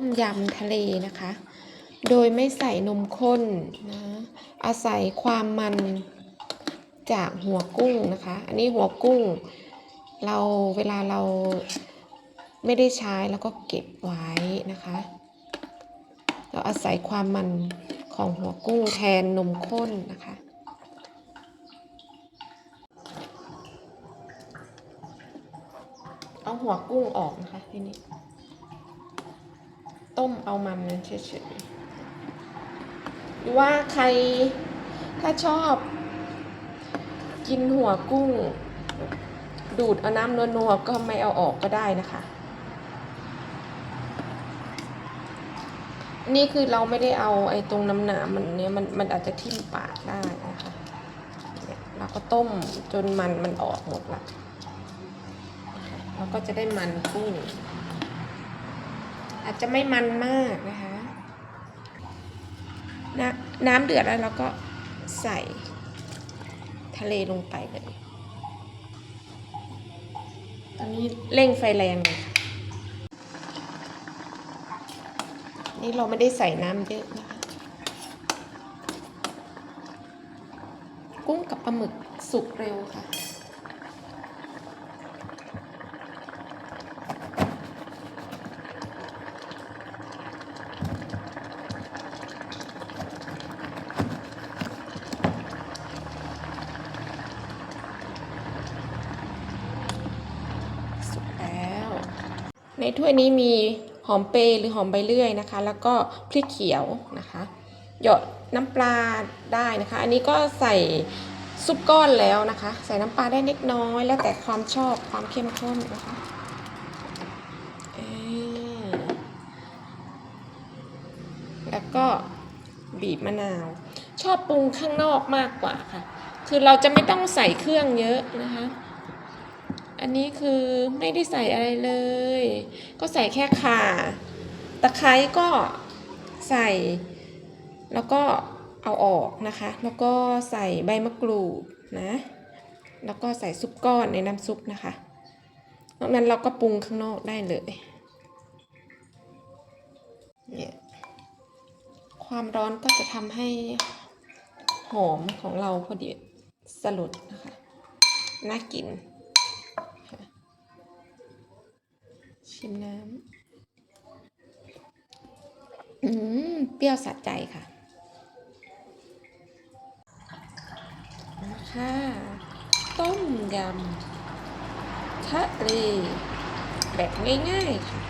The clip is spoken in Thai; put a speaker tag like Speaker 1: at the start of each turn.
Speaker 1: ต้มยำทะเลนะคะ โดยไม่ใส่นมข้นนะอาศัยความมันจากหัวกุ้งนะคะ อันนี้หัวกุ้ง เราเวลาเราไม่ได้ใช้แล้วก็เก็บไว้นะคะ เราอาศัยความมันของหัวกุ้งแทนนมข้นนะคะเอาหัวกุ้งออกนะคะทีนี้ ต้มเอามันนั้นเฉยๆหรือว่าใครถ้าชอบ กินหัวกุ้ง ดูดเอาน้ำนัวๆก็ไม่เอาออกก็ได้นะคะนี่คือเราไม่ได้เอาไอ้ตรงน้ำหนามมันเนี้ยมันมันอาจจะทิ่มปากได้นะคะเนี่ยเราก็ต้มจนมันมันออกหมดละเราก็จะได้มันกุ้ง อาจจะไม่มันมากนะคะนน้ำเดือดแล้วเราก็ใส่ทะเลลงไปเลย ตอนนี้เร่งไฟแรงเลยนี่เราไม่ได้ใส่น้ำเยอะนะคะ กุ้งกับปลาหมึกสุกเร็วค่ะ สุกแล้ว ในถ้วยนี้มีหอมเปรย์หรือหอมใบเลื่อยนะคะ แล้วก็พริกเขียวนะคะ หยดน้ำปลาได้นะคะ อันนี้ก็ใส่ซุปก้อนแล้วนะคะ ใส่น้ำปลาได้เล็กน้อย แล้วแต่ความชอบความเข้มข้นนะคะแล้วก็บีบมะนาว ชอบปรุงข้างนอกมากกว่าค่ะ คือเราจะไม่ต้องใส่เครื่องเยอะนะคะ อันนี้คือไม่ได้ใส่อะไรเลย ก็ใส่แค่ข่า ตะไคร้ก็ใส่ แล้วก็เอาออกนะคะ แล้วก็ใส่ใบมะกรูดนะ แล้วก็ใส่ซุปก้อนในน้ำซุปนะคะนอกนั้นเราก็ปรุงข้างนอกได้เลยเนี่ยความร้อนก็จะทำให้หอมของเราพอดีสลุดนะคะ น่ากิน ชิมน้ำอืม เปรี้ยวสะใจค่ะนะคะต้มยำทะเลแบบง่าย ๆ ค่ะ